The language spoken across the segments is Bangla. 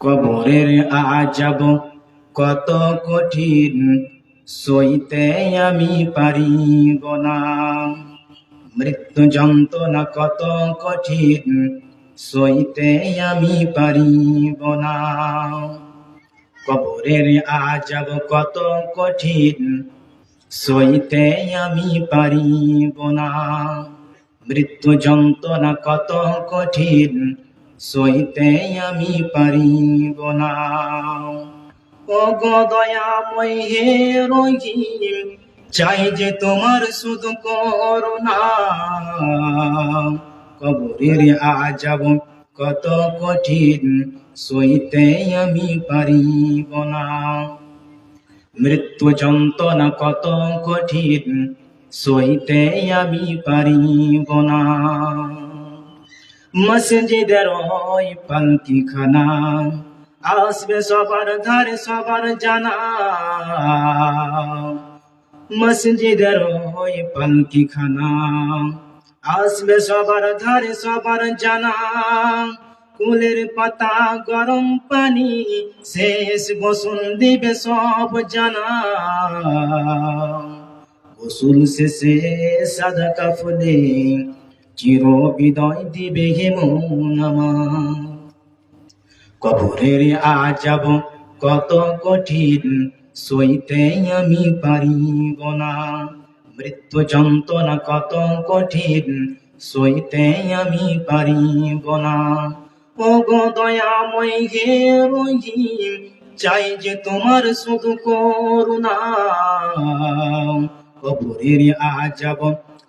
কবরের আজাব কত কঠিন, সইতে আমি পারিব না। মৃত্যু যন্ত্রণা কত কঠিন, সইতে আমি পারিব না। কবরের আজাব কত কঠিন, সইতে আমি পারিব না। মৃত্যু যন্ত্রণা কত কঠিন সইতে আমি পারিব না। ও গো দয়াময় হে রহিম, চাই যে তোমার শুধু করুণা। কবরের আজাব কত কঠিন, সইতে আমি পারিব না। মৃত্যু যন্ত্রণা কত কঠিন, সইতে আমি পারিব না। মসজিদের ওই পালকি খানা আসবে সবার ধারে সবার জানা। মসজিদের ওই পালকি খানা আসবে সবার ধারে সবার জানা। কুলের পাতা গরম পানি, শেষ গোসল দিবে সব জানা। গোসল শেষে সাদা কাফনে চির বিদয় দিবে হেমনামা কবরের আজাব কত কঠিন, সইতে আমি পারিব না। মৃত্যু যন্ত্রণা কত কঠিন, সইতে আমি পারিব না। ও গো দয়াময় হে রহিম, চাই যে তোমার শুধু করুণা। কবরের আজাব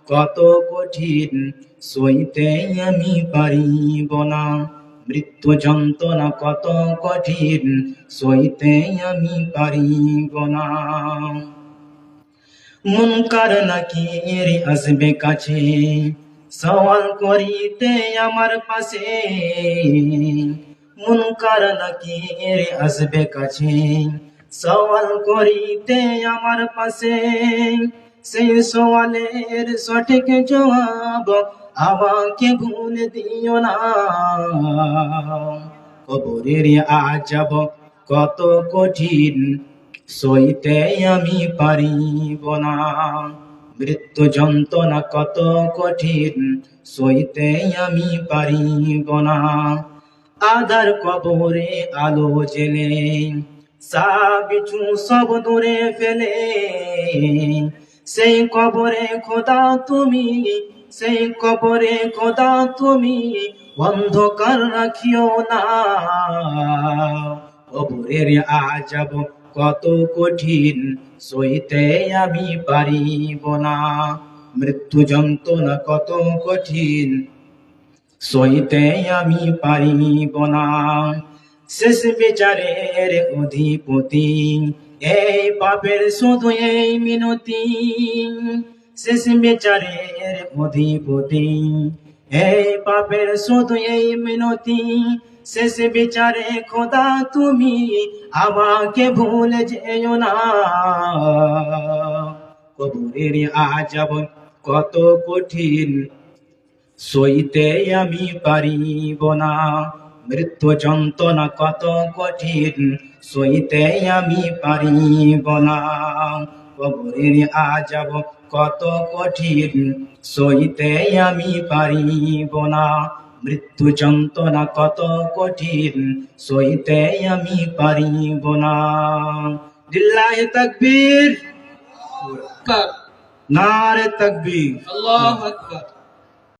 কত কঠিন, সইতে আমি পারিব না। মৃত্যু যন্ত্রণা কত কঠিন, সইতে আমি পারিব না। মুনকার নাকি আসবে কাছে, সওয়াল করিতে আমার পাশে। মুনকার নাকি আসবে কাছে সওয়াল করিতে আমার পাশে। সেই সওয়ালের সঠিক জবাব আমাকে ভুল দিও না। কবরের আজাব কত কঠিন, সইতে আমি পারিব না। মৃত্যু যন্ত্রণা কত কঠিন, সইতে আমি পারিব না। আধার কবরে আলো জেলে সাবিছু সব দূরে ফেলে, সেই কবরে খোদা তুমি, সেই কবরে খোদা তুমি, অন্ধকার রাখিও না। কবরের আজাব কত কঠিন, সইতে আমি পারিব না। মৃত্যু যন্ত্রণা কত কঠিন, সইতে আমি পারিব না। শেষ বিচারের অধিপতি এই পাপের শুধু এই মিনতি শেষ বিচারের অধিপতি এই পাপের শুধু এই মিনতি শেষ বিচারে খোদা তুমি আমাকে ভুলে যেও না কবরের আজাব কত কঠিন সইতে আমি পারিব না মৃত্যু যন্ত্রণা কত কঠিন সইতে আমি পারিব না। কবরের আজাব কত কঠিন সইতে আমি পারিব না। মৃত্যু যন্ত্রণা কত কঠিন সইতে আমি পারিব না। দিল্লাহে তাকবীর। নারে তাকবীর। আল্লাহু আকবার।